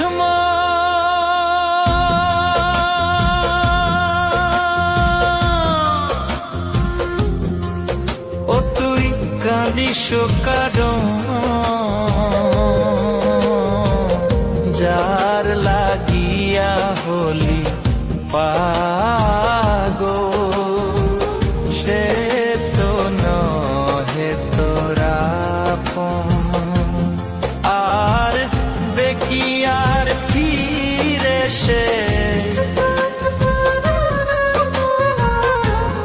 much more ও তুই কাঁদিস কারণ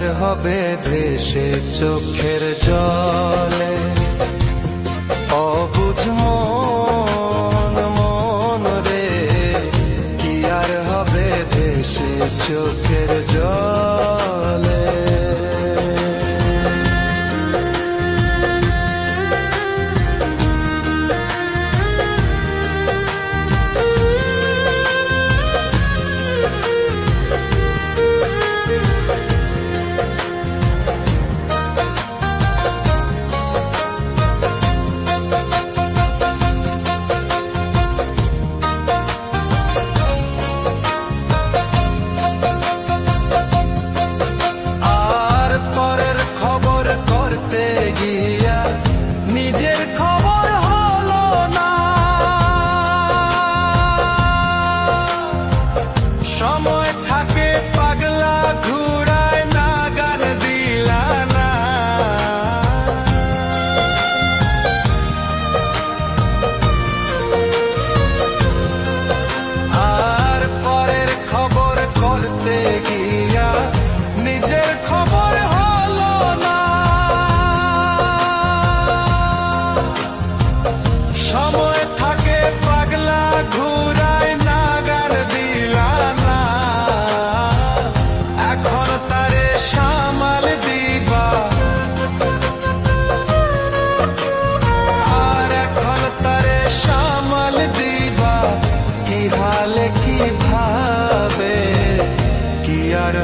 আর হবে ভেসে চোখের জলে। অবুঝ মন মন রে, কি আর হবে ভেসে চোখের জলে?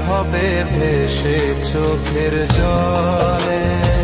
হবে ভেসে চোখের জলে।